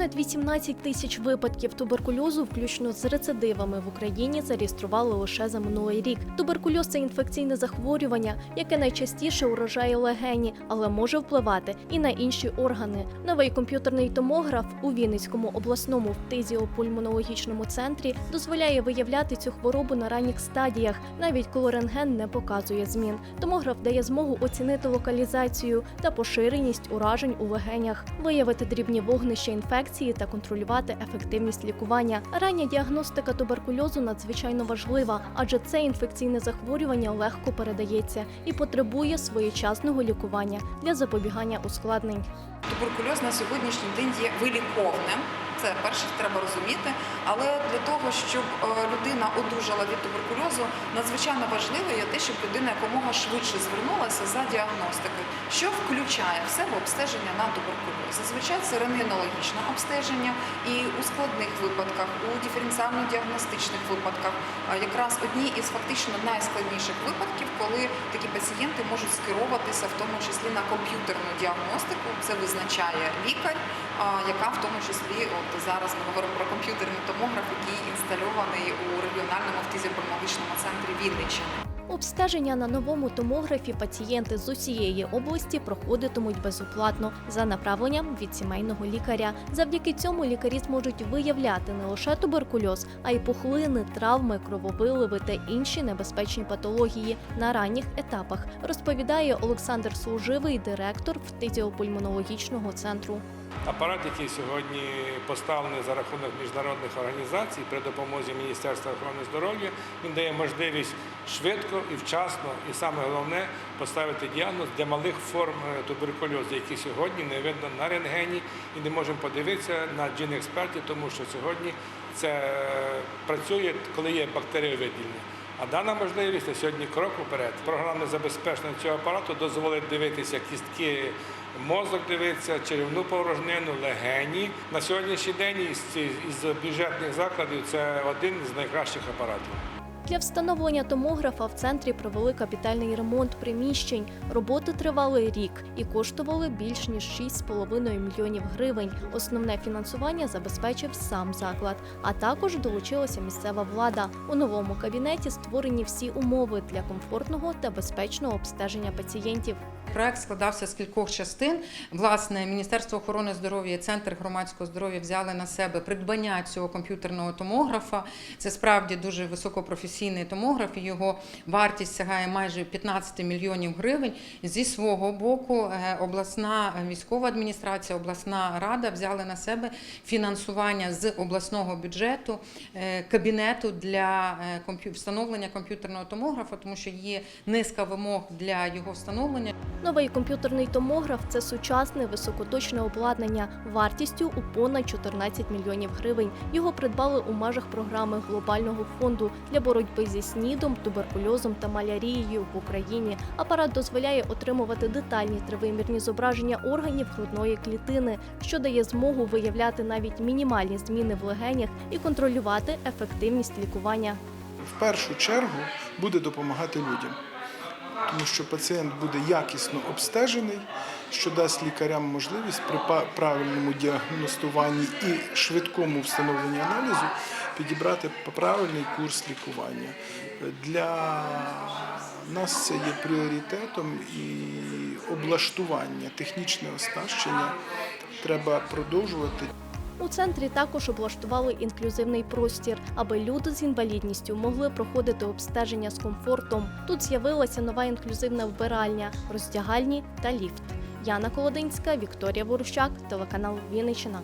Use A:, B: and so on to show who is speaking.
A: Понад 18 тисяч випадків туберкульозу, включно з рецидивами в Україні, зареєстрували лише за минулий рік. Туберкульоз це інфекційне захворювання, яке найчастіше уражає легені, але може впливати і на інші органи. Новий комп'ютерний томограф у Вінницькому обласному фтизіопульмонологічному центрі дозволяє виявляти цю хворобу на ранніх стадіях, навіть коли рентген не показує змін. Томограф дає змогу оцінити локалізацію та поширеність уражень у легенях, виявити дрібні вогнища інфекції та контролювати ефективність лікування. Рання діагностика туберкульозу надзвичайно важлива, адже це інфекційне захворювання легко передається і потребує своєчасного лікування для запобігання ускладнень.
B: Туберкульоз на сьогоднішній день є виліковним. Це перше треба розуміти. Але для того, щоб е, людина одужала від туберкульозу, надзвичайно важливо є те, щоб людина якомога швидше звернулася за діагностикою, що включає в себе обстеження на туберкульоз. Зазвичай це рентгенологічне обстеження, і у складних випадках, у диференціально-діагностичних випадках, якраз одні із фактично найскладніших випадків, коли такі пацієнти можуть скеровуватися в тому числі на комп'ютерну діагностику. Це визначає лікар, яка в тому числі от зараз ми говоримо про комп'ютерний томограф, який інстальований у регіональному фтизіопульмологічному центрі Вінниччини.
A: Обстеження на новому томографі пацієнти з усієї області проходитимуть безоплатно за направленням від сімейного лікаря. Завдяки цьому лікарі зможуть виявляти не лише туберкульоз, а й пухлини, травми, крововиливи та інші небезпечні патології на ранніх етапах, розповідає Олександр Служивий, директор фтизіопульмонологічного центру.
C: Апарат, який сьогодні поставлений за рахунок міжнародних організацій при допомозі Міністерства охорони здоров'я, він дає можливість швидко і вчасно, і саме головне поставити діагноз для малих форм е, туберкульозу, які сьогодні не видно на рентгені і не можемо подивитися на джін експерті, тому що сьогодні це е, працює, коли є бактеріовиділення. А дана можливість на сьогодні крок вперед. Програмне забезпечення цього апарату дозволить дивитися кістки, мозок дивитися, черевну порожнину, легені. На сьогоднішній день із бюджетних закладів це один з найкращих апаратів.
A: Для встановлення томографа в центрі провели капітальний ремонт приміщень. Роботи тривали рік і коштували більш ніж 6,5 мільйонів гривень. Основне фінансування забезпечив сам заклад, а також долучилася місцева влада. У новому кабінеті створені всі умови для комфортного та безпечного обстеження пацієнтів.
D: Проект складався з кількох частин. Власне, Міністерство охорони здоров'я Центр громадського здоров'я взяли на себе придбання цього комп'ютерного томографа. Це справді дуже високопрофесійний томограф. і Його вартість сягає майже 15 мільйонів гривень. Зі свого боку, е, обласна військова адміністрація, обласна рада взяли на себе фінансування з обласного бюджету е, кабінету для е, встановлення комп'ютерного томографа, тому що є низка вимог для його встановлення.
A: Новий комп'ютерний томограф це сучасне високоточне обладнання вартістю у понад 14 мільйонів гривень. Його придбали у межах програми глобального фонду для боротьби зі снідом, туберкульозом та малярією в Україні. Апарат дозволяє отримувати детальні тривимірні зображення органів грудної клітини, що дає змогу виявляти навіть мінімальні зміни в легенях і контролювати ефективність лікування.
E: в першу чергу буде допомагати людям, тому що пацієнт буде якісно обстежений, що дасть лікарям можливість при правильному діагностуванні і швидкому встановленні аналізу підібрати правильний курс лікування. Для нас це є пріоритетом і облаштування, технічне оснащення треба продовжувати.
A: У центрі також облаштували інклюзивний простір, аби люди з інвалідністю могли проходити обстеження з комфортом. Тут з'явилася нова інклюзивна вбиральня, роздягальні та ліфт. Яна Колодинська, Вікторія Ворущак, телеканал Вінниччина.